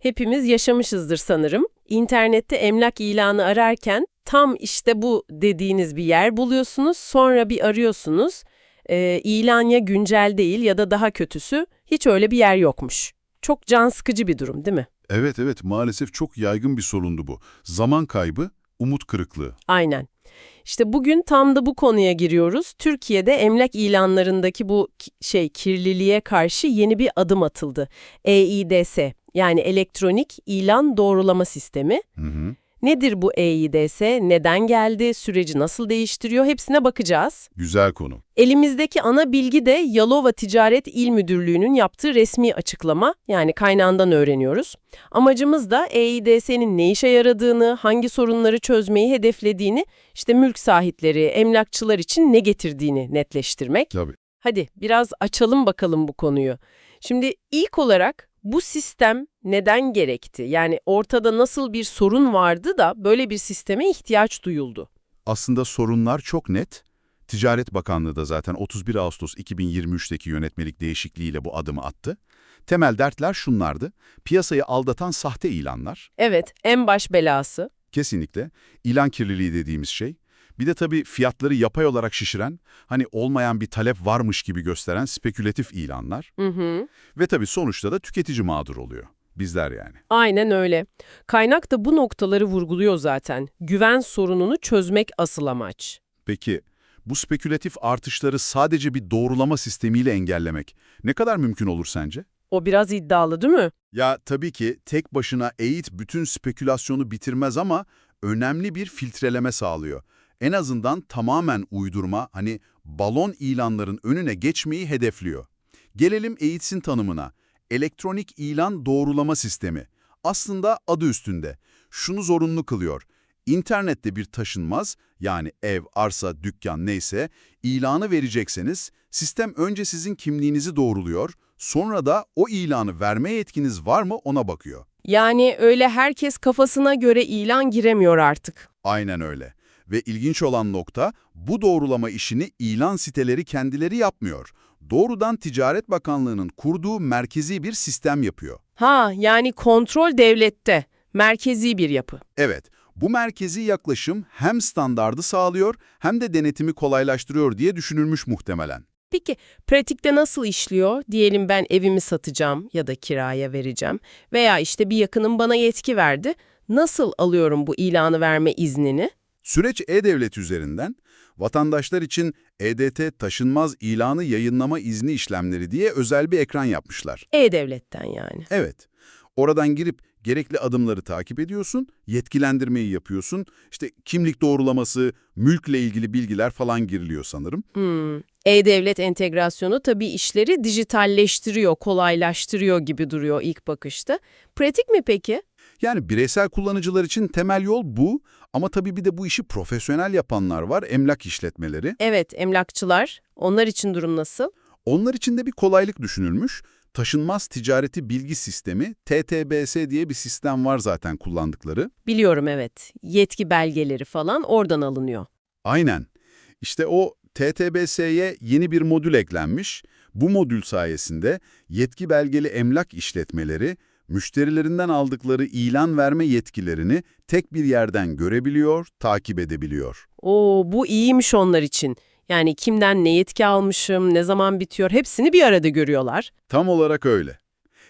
Hepimiz yaşamışızdır sanırım. İnternette emlak ilanı ararken tam işte bu dediğiniz bir yer buluyorsunuz, sonra bir arıyorsunuz. Ee, ilan ya güncel değil ya da daha kötüsü hiç öyle bir yer yokmuş. Çok can sıkıcı bir durum değil mi? Evet evet maalesef çok yaygın bir sorundu bu. Zaman kaybı, umut kırıklığı. Aynen. İşte bugün tam da bu konuya giriyoruz. Türkiye'de emlak ilanlarındaki bu şey kirliliğe karşı yeni bir adım atıldı. EİDS yani elektronik ilan doğrulama sistemi. Hı hı. Nedir bu EİDS? Neden geldi? Süreci nasıl değiştiriyor? Hepsine bakacağız. Güzel konu. Elimizdeki ana bilgi de Yalova Ticaret İl Müdürlüğü'nün yaptığı resmi açıklama, yani kaynağından öğreniyoruz. Amacımız da EİDS'nin ne işe yaradığını, hangi sorunları çözmeyi hedeflediğini, işte mülk sahipleri, emlakçılar için ne getirdiğini netleştirmek. Tabii. Hadi biraz açalım bakalım bu konuyu. Şimdi ilk olarak bu sistem neden gerekti? Yani ortada nasıl bir sorun vardı da böyle bir sisteme ihtiyaç duyuldu? Aslında sorunlar çok net. Ticaret Bakanlığı da zaten 31 Ağustos 2023'teki yönetmelik değişikliğiyle bu adımı attı. Temel dertler şunlardı. Piyasayı aldatan sahte ilanlar. Evet, en baş belası. Kesinlikle. İlan kirliliği dediğimiz şey. Bir de tabii fiyatları yapay olarak şişiren, hani olmayan bir talep varmış gibi gösteren spekülatif ilanlar. Hı hı. Ve tabii sonuçta da tüketici mağdur oluyor. Bizler yani. Aynen öyle. Kaynak da bu noktaları vurguluyor zaten. Güven sorununu çözmek asıl amaç. Peki bu spekülatif artışları sadece bir doğrulama sistemiyle engellemek ne kadar mümkün olur sence? O biraz iddialı değil mi? Ya tabii ki tek başına eğit bütün spekülasyonu bitirmez ama önemli bir filtreleme sağlıyor. En azından tamamen uydurma, hani balon ilanların önüne geçmeyi hedefliyor. Gelelim eğitsin tanımına. Elektronik ilan doğrulama sistemi. Aslında adı üstünde. Şunu zorunlu kılıyor. İnternette bir taşınmaz, yani ev, arsa, dükkan neyse, ilanı verecekseniz, sistem önce sizin kimliğinizi doğruluyor, sonra da o ilanı verme yetkiniz var mı ona bakıyor. Yani öyle herkes kafasına göre ilan giremiyor artık. Aynen öyle. Ve ilginç olan nokta, bu doğrulama işini ilan siteleri kendileri yapmıyor. Doğrudan Ticaret Bakanlığı'nın kurduğu merkezi bir sistem yapıyor. Ha, yani kontrol devlette. Merkezi bir yapı. Evet, bu merkezi yaklaşım hem standardı sağlıyor hem de denetimi kolaylaştırıyor diye düşünülmüş muhtemelen. Peki pratikte nasıl işliyor? Diyelim ben evimi satacağım ya da kiraya vereceğim veya işte bir yakınım bana yetki verdi. Nasıl alıyorum bu ilanı verme iznini? Süreç E-Devlet üzerinden vatandaşlar için EDT taşınmaz ilanı yayınlama izni işlemleri diye özel bir ekran yapmışlar. E-Devlet'ten yani. Evet, oradan girip gerekli adımları takip ediyorsun, yetkilendirmeyi yapıyorsun, işte kimlik doğrulaması, mülkle ilgili bilgiler falan giriliyor sanırım. Hmm. E-Devlet entegrasyonu tabii işleri dijitalleştiriyor, kolaylaştırıyor gibi duruyor ilk bakışta. Pratik mi peki? Yani bireysel kullanıcılar için temel yol bu ama tabii bir de bu işi profesyonel yapanlar var, emlak işletmeleri. Evet, emlakçılar. Onlar için durum nasıl? Onlar için de bir kolaylık düşünülmüş. Taşınmaz Ticareti Bilgi Sistemi, TTBS diye bir sistem var zaten kullandıkları. Biliyorum evet. Yetki belgeleri falan oradan alınıyor. Aynen. İşte o TTBS'ye yeni bir modül eklenmiş. Bu modül sayesinde yetki belgeli emlak işletmeleri, müşterilerinden aldıkları ilan verme yetkilerini tek bir yerden görebiliyor, takip edebiliyor. Oo, bu iyiymiş onlar için. Yani kimden ne yetki almışım, ne zaman bitiyor hepsini bir arada görüyorlar. Tam olarak öyle.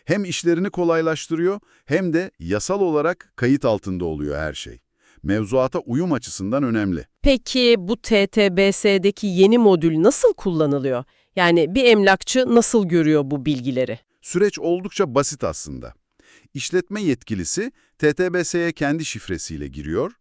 Hem işlerini kolaylaştırıyor hem de yasal olarak kayıt altında oluyor her şey. Mevzuata uyum açısından önemli. Peki bu TTBS'deki yeni modül nasıl kullanılıyor? Yani bir emlakçı nasıl görüyor bu bilgileri? Süreç oldukça basit aslında. İşletme yetkilisi TTBS'ye kendi şifresiyle giriyor.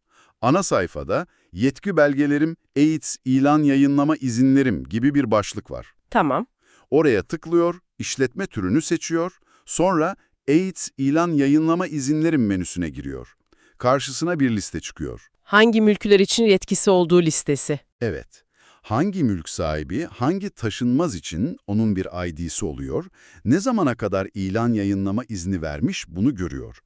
Ana sayfada yetki belgelerim, AIDS, ilan yayınlama izinlerim gibi bir başlık var. Tamam. Oraya tıklıyor, işletme türünü seçiyor, sonra AIDS, ilan yayınlama izinlerim menüsüne giriyor. Karşısına bir liste çıkıyor. Hangi mülküler için yetkisi olduğu listesi. Evet. Hangi mülk sahibi, hangi taşınmaz için onun bir ID'si oluyor, ne zamana kadar ilan yayınlama izni vermiş bunu görüyor.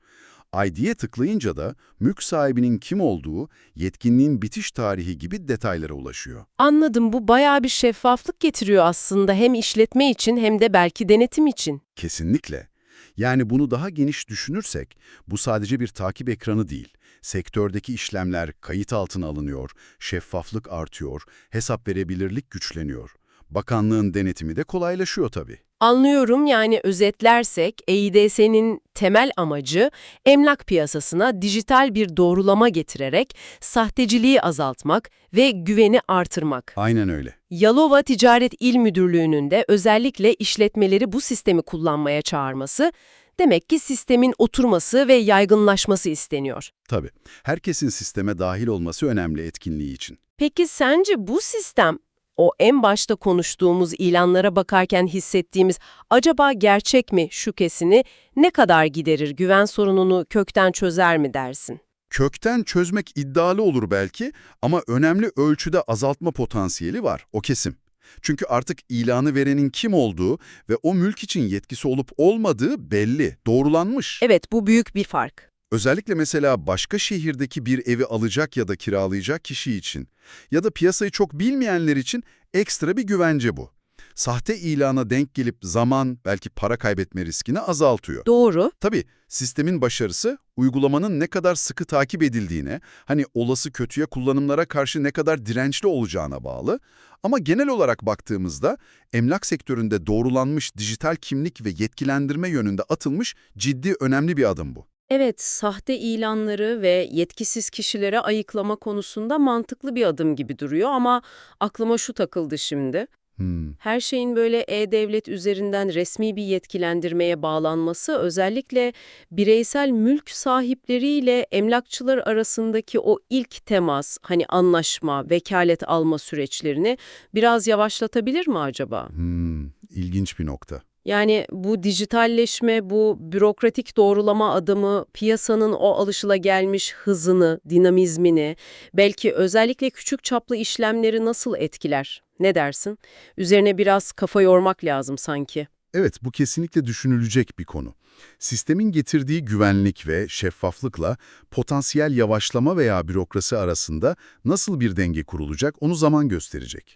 ID'ye tıklayınca da mülk sahibinin kim olduğu, yetkinliğin bitiş tarihi gibi detaylara ulaşıyor. Anladım bu bayağı bir şeffaflık getiriyor aslında hem işletme için hem de belki denetim için. Kesinlikle. Yani bunu daha geniş düşünürsek, bu sadece bir takip ekranı değil. Sektördeki işlemler kayıt altına alınıyor, şeffaflık artıyor, hesap verebilirlik güçleniyor. Bakanlığın denetimi de kolaylaşıyor tabii. Anlıyorum yani özetlersek EİDS'nin temel amacı emlak piyasasına dijital bir doğrulama getirerek sahteciliği azaltmak ve güveni artırmak. Aynen öyle. Yalova Ticaret İl Müdürlüğü'nün de özellikle işletmeleri bu sistemi kullanmaya çağırması, demek ki sistemin oturması ve yaygınlaşması isteniyor. Tabii. Herkesin sisteme dahil olması önemli etkinliği için. Peki sence bu sistem, o en başta konuştuğumuz ilanlara bakarken hissettiğimiz acaba gerçek mi şüphesini ne kadar giderir, güven sorununu kökten çözer mi dersin? Kökten çözmek iddialı olur belki ama önemli ölçüde azaltma potansiyeli var, o kesim. Çünkü artık ilanı verenin kim olduğu ve o mülk için yetkisi olup olmadığı belli, doğrulanmış. Evet, bu büyük bir fark. Özellikle mesela başka şehirdeki bir evi alacak ya da kiralayacak kişi için ya da piyasayı çok bilmeyenler için ekstra bir güvence bu. Sahte ilana denk gelip zaman, belki para kaybetme riskini azaltıyor. Doğru. Tabii sistemin başarısı uygulamanın ne kadar sıkı takip edildiğine, hani olası kötüye kullanımlara karşı ne kadar dirençli olacağına bağlı. Ama genel olarak baktığımızda emlak sektöründe doğrulanmış dijital kimlik ve yetkilendirme yönünde atılmış ciddi önemli bir adım bu. Evet, sahte ilanları ve yetkisiz kişilere ayıklama konusunda mantıklı bir adım gibi duruyor ama aklıma şu takıldı şimdi. Hmm. Her şeyin böyle e-devlet üzerinden resmi bir yetkilendirmeye bağlanması özellikle bireysel mülk sahipleriyle emlakçılar arasındaki o ilk temas, hani anlaşma, vekalet alma süreçlerini biraz yavaşlatabilir mi acaba? Hmm, ilginç bir nokta. Yani bu dijitalleşme, bu bürokratik doğrulama adımı piyasanın o alışılagelmiş hızını, dinamizmini, belki özellikle küçük çaplı işlemleri nasıl etkiler? Ne dersin? Üzerine biraz kafa yormak lazım sanki. Evet, bu kesinlikle düşünülecek bir konu. Sistemin getirdiği güvenlik ve şeffaflıkla potansiyel yavaşlama veya bürokrasi arasında nasıl bir denge kurulacak onu zaman gösterecek.